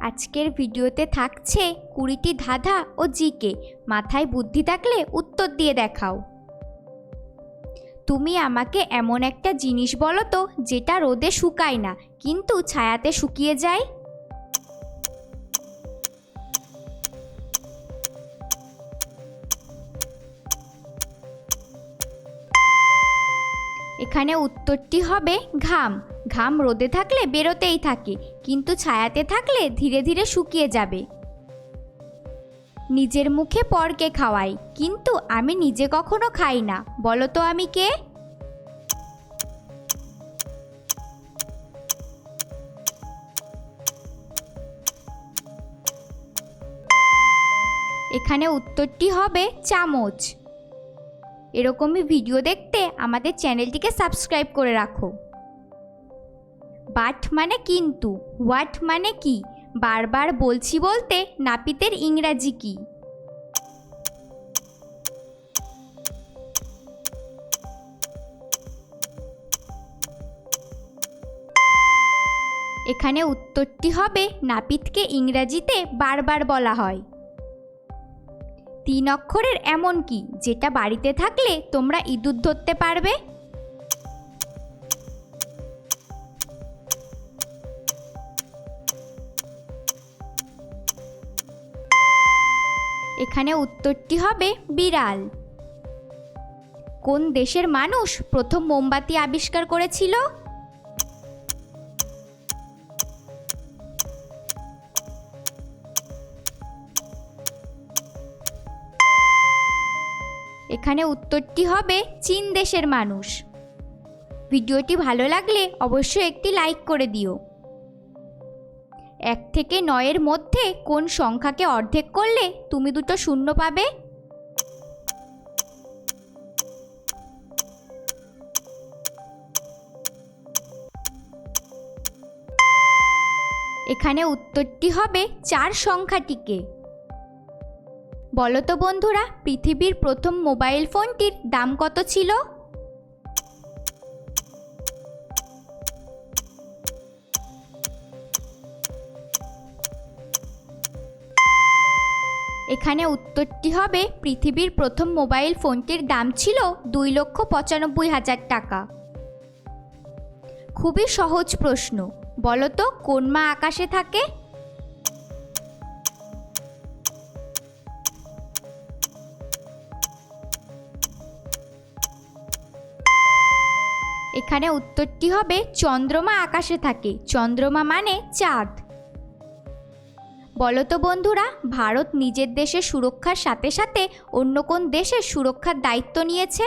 আজকের ভিডিওতে থাকছে কুড়িটি ধাঁধা ও জিকে। মাথায় বুদ্ধি থাকলে উত্তর দিয়ে দেখাও। তুমি আমাকে এমন একটা জিনিস বলো তো, যেটা রোদে শুকায় না, কিন্তু ছায়াতে শুকিয়ে যায়। এখানে উত্তরটি হবে ঘাম। ঘাম রোদে থাকলে বেরোতেই থাকে। কিন্তু ছায়াতে থাকলে ধীরে ধীরে শুকিয়ে যাবে। নিজের মুখে পরকে খাওয়াই, কিন্তু আমি নিজে কখনো খাই না। বলো তো আমি কে? এখানে উত্তরটি হবে চামচ। এরকমই ভিডিও দেখতে আমাদের চ্যানেলটিকে সাবস্ক্রাইব করে রাখো। বাট মানে কিন্তু, হোয়াট মানে কি? বারবার বলছি বলতে নাপিতের ইংরাজি কি? এখানে উত্তরটি হবে নাপিতকে ইংরাজিতে বারবার বলা হয়। তিন অক্ষরের এমন কি, যেটা বাড়িতে থাকলে তোমরা ইঁদুর ধরতে পারবে? এখানে উত্তরটি হবে বিড়াল। কোন দেশের মানুষ প্রথম মোমবাতি আবিষ্কার করেছিল? এখানে উত্তরটি হবে চীন দেশের মানুষ। ভিডিওটি ভালো লাগলে অবশ্যই একটি লাইক করে দিও। এক থেকে নয়ের মধ্যে কোন সংখ্যাকে অর্ধেক করলে তুমি দুটো শূন্য পাবে? এখানে উত্তরটি হবে চার সংখ্যাটিকে। বলতো বন্ধুরা, পৃথিবীর প্রথম মোবাইল ফোনটির দাম কত ছিল? এখানে উত্তরটি হবে, পৃথিবীর প্রথম মোবাইল ফোনটির দাম ছিল দুই লক্ষ পঁচানব্বই হাজার টাকা। খুবই সহজ প্রশ্ন, বলো তো কোন মা আকাশে থাকে? এখানে উত্তরটি হবে, চন্দ্রমা আকাশে থাকে। চন্দ্রমা মানে চাঁদ। বলো তো বন্ধুরা, ভারত নিজের দেশের সুরক্ষার সাথে সাথে অন্য কোন দেশের সুরক্ষার দায়িত্ব নিয়েছে?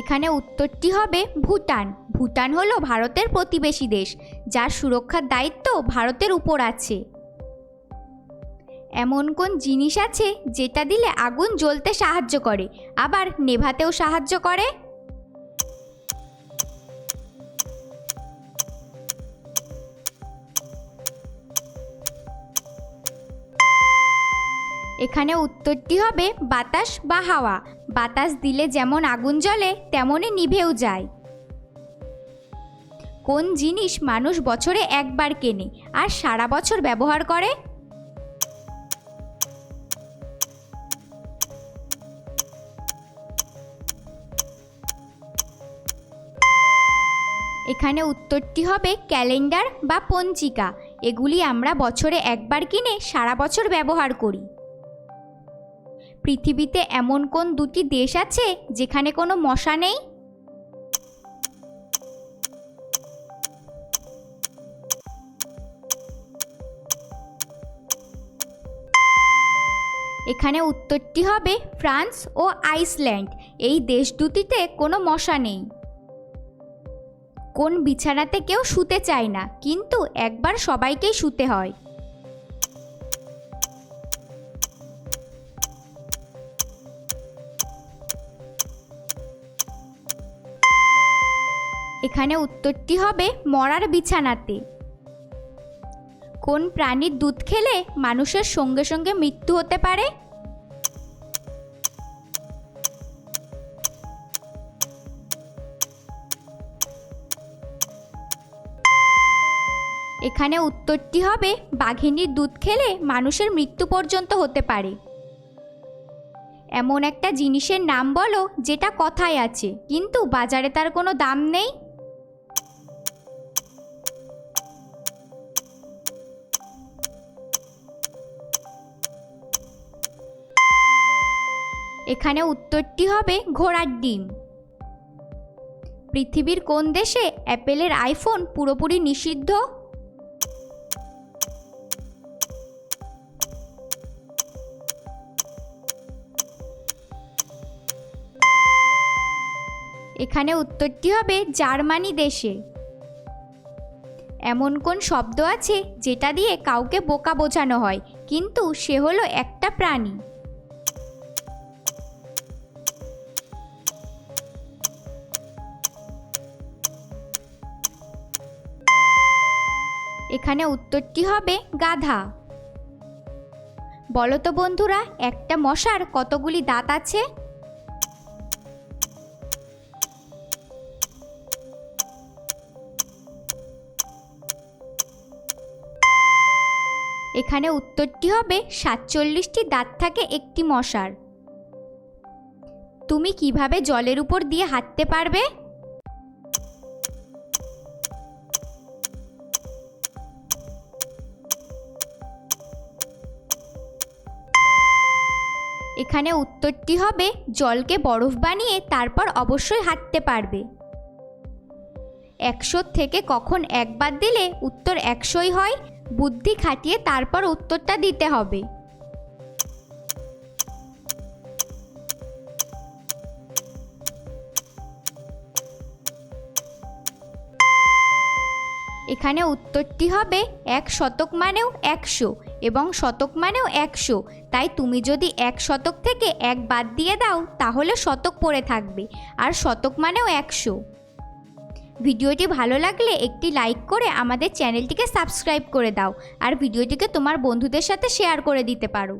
এখানে উত্তরটি হবে ভুটান। ভুটান হলো ভারতের প্রতিবেশী দেশ, যার সুরক্ষার দায়িত্ব ভারতের উপর আছে। এমন কোন জিনিস আছে যেটা দিলে আগুন জ্বলতে সাহায্য করে? আবার নেভাতেও সাহায্য করে? এখানে উত্তরটি হবে বাতাস বা হাওয়া। বাতাস দিলে যেমন আগুন জ্বলে, তেমনই নিভেও যায়। কোন জিনিস মানুষ বছরে একবার কেনে আর সারা বছর ব্যবহার করে? এখানে উত্তরটি হবে ক্যালেন্ডার বা পঞ্জিকা। এগুলি আমরা বছরে একবার কিনে সারা বছর ব্যবহার করি। পৃথিবীতে এমন কোন দুটি দেশ আছে যেখানে কোনো মশা নেই? এখানে উত্তরটি হবে ফ্রান্স ও আইসল্যান্ড। এই দেশ দুটিতে কোনো মশা নেই। কোন বিছানাতে কেউ শুতে চায় না, কিন্তু একবার সবাইকেই শুতে হয়। এখানে উত্তরটি হবে মরার বিছানাতে। কোন প্রাণীর দুধ খেলে মানুষের সঙ্গে সঙ্গে মৃত্যু হতে পারে? এখানে উত্তরটি হবে, বাঘিনীর দুধ খেলে মানুষের মৃত্যু পর্যন্ত হতে পারে। এমন একটা জিনিসের নাম বলো, যেটা কথায় আছে, কিন্তু বাজারে তার কোনো দাম নেই। এখানে উত্তরটি হবে, ঘোড়ার ডিম। পৃথিবীর কোন দেশে অ্যাপেলের আইফোন পুরোপুরি নিষিদ্ধ? এখানে উত্তরটি হবে জার্মানি দেশে। এমন কোন শব্দ আছে যেটা দিয়ে কাউকে বোকা বোঝানো হয়? কিন্তু সে হলো একটা প্রাণী। এখানে উত্তরটি হবে গাধা। বলতো বন্ধুরা, একটা মশার কতগুলি দাঁত আছে? এখানে উত্তরটি হবে সাতচল্লিশটি দাঁত থাকে একটি মশার। তুমি কীভাবে জলের উপর দিয়ে হাঁটতে পারবে? এখানে উত্তরটি হবে জলকে বরফ বানিয়ে তারপর অবশ্যই হাঁটতে পারবে। একশো থেকে কখন একবার দিলে উত্তর একশোই হয়? বুদ্ধি খাটিয়ে তারপর উত্তরটা দিতে হবে। এখানে উত্তরটি হবে এক শতক মানেও একশো এবং শতক মানেও একশো। তাই তুমি যদি এক শতক থেকে এক বাদ দিয়ে দাও, তাহলে শতক পড়ে থাকবে, আর শতক মানেও একশো। ভিডিওটি ভালো লাগলে একটি লাইক করে আমাদের চ্যানেলটিকে সাবস্ক্রাইব করে দাও আর ভিডিওটিকে তোমার বন্ধুদের সাথে শেয়ার করে দিতে পারো।